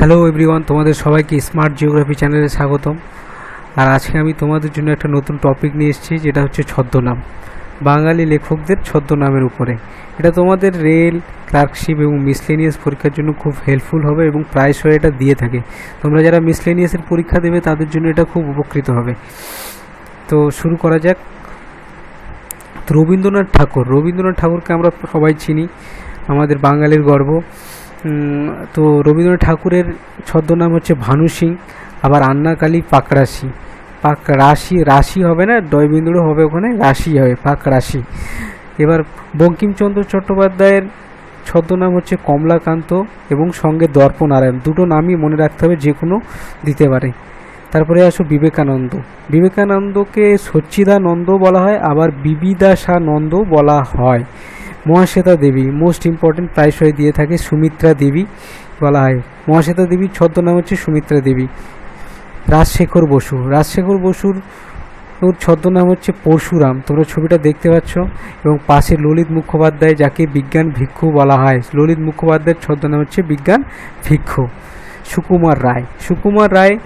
Hello everyone তোমাদের সবাইকে smart geography চ্যানেলে স্বাগতম। আর আজকে আমি তোমাদের জন্য একটা নতুন টপিক নিয়ে এসেছি, যেটা হচ্ছে ছদ্মনাম। বাঙালি লেখকদের ছদ্মনামের উপরে। এটা তোমাদের রেল ক্লার্কশিপ এবং মিসলেনিয়াস পরীক্ষার জন্য খুব হেল্পফুল হবে এবং প্রায়শই এটা দিয়ে থাকে। তোমরা যারা মিসলেনিয়াসের পরীক্ষা দেবে, তাদের জন্য এটা খুব উপকৃত হবে। তো শুরু করা যাক। রবীন্দ্রনাথ ঠাকুর। রবীন্দ্রনাথ ঠাকুরকে আমরা সবাই চিনি। আমাদের বাঙালির গর্ব। তো রবীন্দ্রনাথ ঠাকুরের ছদ্মনাম হচ্ছে ভানু সিং, আবার আন্নাকালী পাকরাশি পাক রাশি রাশি হবে না দয়বিন্দুর হবে ওখানে, রাশি হবে, পাক রাশি। এবার বঙ্কিমচন্দ্র চট্টোপাধ্যায়ের ছদ্মনাম হচ্ছে কমলাকান্ত এবং সঙ্গে দর্পনারায়ণ দুটো নামই মনে রাখতে হবে, যে কোনো দিতে পারে। তারপরে আসো বিবেকানন্দ। বিবেকানন্দকে সচ্চিদানন্দ বলা হয়, আবার বিবিদাসানন্দ বলা হয়। মহাশ্বেতা দেবী মোস্ট ইম্পর্টেন্ট প্রায়শই দিয়ে থাকে সুমিত্রা দেবী বলা হয়। মহাশ্বেতা দেবীর ছদ্মনাম হচ্ছে সুমিত্রা দেবী। রাজশেখর বসু, রাজশেখর বসুর ওর ছদ্মনাম হচ্ছে পরশুরাম। তোমরা ছবিটা দেখতে পাচ্ছ এবং পাশে ললিত মুখোপাধ্যায় যাকে বিজ্ঞান ভিক্ষু বলা হয়। ললিত মুখোপাধ্যায়ের ছদ্মনাম হচ্ছে বিজ্ঞান ভিক্ষু। সুকুমার রায় সুকুমার রায়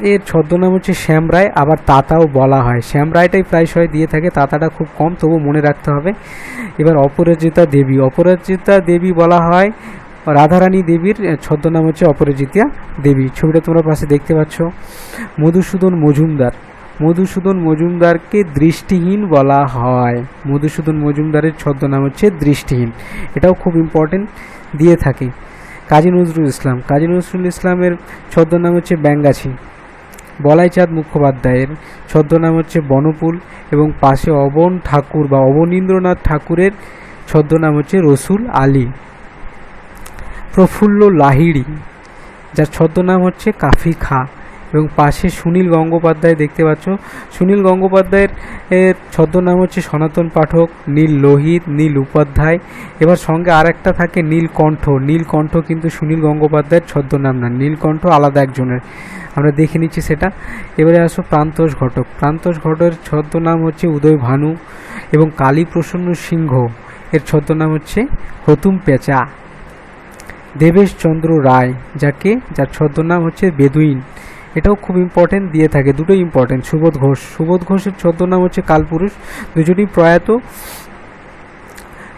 এর ছদ্মনাম হচ্ছে শ্যাম রায়, আবার তাতাও বলা হয়। শ্যাম রায়টাই প্রায়শই দিয়ে থাকে, তাতাটা খুব কম তবু মনে রাখতে হবে। এবার অপরাজিতা দেবী। অপরাজিতা দেবী বলা হয় রাধারানী দেবীর ছদ্মনাম হচ্ছে অপরাজিতা দেবী। ছবিটা তোমরা পাশে দেখতে পাচ্ছ। মধুসূদন মজুমদার। মধুসূদন মজুমদারকে দৃষ্টিহীন বলা হয়। মধুসূদন মজুমদারের ছদ্মনাম হচ্ছে দৃষ্টিহীন। এটাও খুব ইম্পর্টেন্ট দিয়ে থাকে। কাজী নজরুল ইসলাম। কাজী নজরুল ইসলামের ছদ্মনাম হচ্ছে ব্যাঙ্গাছি। বলাইচাঁদ মুখোপাধ্যায়ের ছদ্মনাম হচ্ছে বনপুল এবং পাশে অবন ঠাকুর বা অবনীন্দ্রনাথ ঠাকুরের ছদ্মনাম হচ্ছে রসুল আলী। প্রফুল্ল লাহিড়ি, যার ছদ্মনাম হচ্ছে কাফি খা। এবং পাশে সুনীল গঙ্গোপাধ্যায় দেখতে পাচ্ছ। সুনীল গঙ্গোপাধ্যায়ের ছদ্মনাম হচ্ছে সনাতন পাঠক নীল লোহিত, নীল উপাধ্যায়। এবার সঙ্গে আর একটা থাকে নীলকণ্ঠ নীলকণ্ঠ কিন্তু সুনীল গঙ্গোপাধ্যায়ের ছদ্মনাম না। নীলকণ্ঠ আলাদা একজনের। আমরা দেখে নিচ্ছি সেটা। এবারে আসো প্রান্তোষ ঘটক। প্রান্তোষ ঘটকের ছদ্মনাম হচ্ছে উদয় ভানু এবং কালী প্রসন্ন সিংহ। এর ছদ্মনাম হচ্ছে হতুম পেঁচা। দেবেশ চন্দ্র রায়, যাকে, যার ছদ্মনাম হচ্ছে বেদুইন। এটাও খুব ইম্পর্টেন্ট দিয়ে থাকে। দুটোই ইম্পর্টেন্ট সুবোধ ঘোষ। সুবোধ ঘোষের ছদ্মনাম হচ্ছে কালপুরুষ। দুজনই প্রয়াত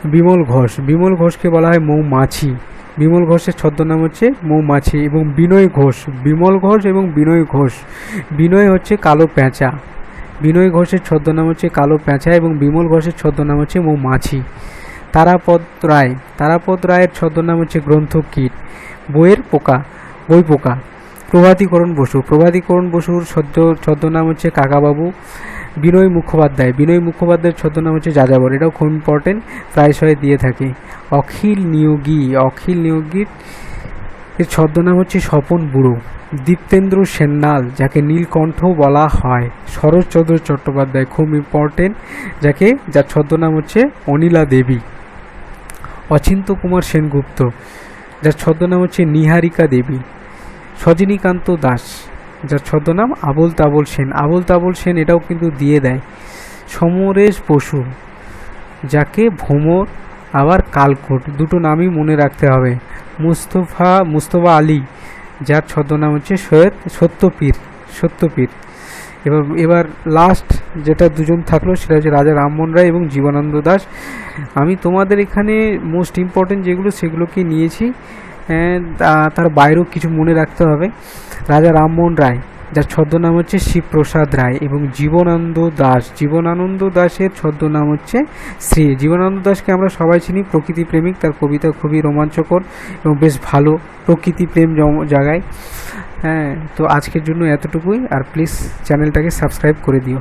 বিমল ঘোষ। বিমল ঘোষকে বলা হয় মৌমাছি। বিমল ঘোষের ছদ্মনাম হচ্ছে মৌমাছি এবং বিনয় ঘোষ। বিমল ঘোষ এবং বিনয় ঘোষ। বিনয় হচ্ছে কালো পেঁচা বিনয় ঘোষের ছদ্মনাম হচ্ছে কালো পেঁচা এবং বিমল ঘোষের ছদ্মনাম হচ্ছে মৌমাছি। তারাপদ রায়। তারাপদ রায়ের ছদ্মনাম হচ্ছে গ্রন্থ কীট বইয়ের পোকা। বই পোকা। প্রভাতীকরণ বসু। প্রভাতীকরণ বসুর ছদ্ম, ছদ্মনাম হচ্ছে কাকাবাবু। বিনয় মুখোপাধ্যায়। বিনয় মুখোপাধ্যায়ের ছদ্মনাম হচ্ছে যাযাবর। এটাও খুব ইম্পর্টেন্ট প্রায়শই দিয়ে থাকে। অখিল নিয়োগী, অখিল নিয়োগীর এর ছদ্মনাম হচ্ছে স্বপন বুড়ো। দীপ্তেন্দ্র সেন্নাল, যাকে নীলকণ্ঠ বলা হয়। শরৎচন্দ্র চট্টোপাধ্যায়, খুব ইম্পর্টেন্ট যাকে, যার ছদ্মনাম হচ্ছে অনিলা দেবী। অচিন্ত কুমার সেনগুপ্ত, যার ছদ্মনাম হচ্ছে নিহারিকা দেবী। সজনীকান্ত দাস, যার ছদ্মনাম আবল তাবল সেন। আবল তাবল সেন এটাও কিন্তু দিয়ে দেয়। সমরেশ বসু, যাকে ভ্রমর আবার কালকোট দুটো নামই মনে রাখতে হবে। মুস্তফা মুস্তফা আলী, যার ছদ্মনাম হচ্ছে সৈয়দ সত্যপীর সত্যপীর। এবার এবার লাস্ট যেটা দুজন থাকল সেটা হচ্ছে রাজা রামমোহন রায় এবং জীবনানন্দ দাস। আমি তোমাদের এখানে মোস্ট ইম্পর্টেন্ট যেগুলো সেগুলোকে নিয়েছি। তার বাইরেও কিছু মনে রাখতে হবে। রাজা রামমোহন রায়, যার ছদ্মনাম হচ্ছে শিবপ্রসাদ রায় এবং জীবনানন্দ দাস। জীবনানন্দ দাসের ছদ্মনাম হচ্ছে শ্রী। জীবনানন্দ দাসকে আমরা সবাই চিনি, প্রকৃতি প্রেমিক। তার কবিতা খুবই রোমাঞ্চকর এবং বেশ ভালো প্রকৃতি প্রেম জাগায়। হ্যাঁ তো আজকের জন্য এতটুকুই। আর প্লিজ চ্যানেলটাকে সাবস্ক্রাইব করে দিও।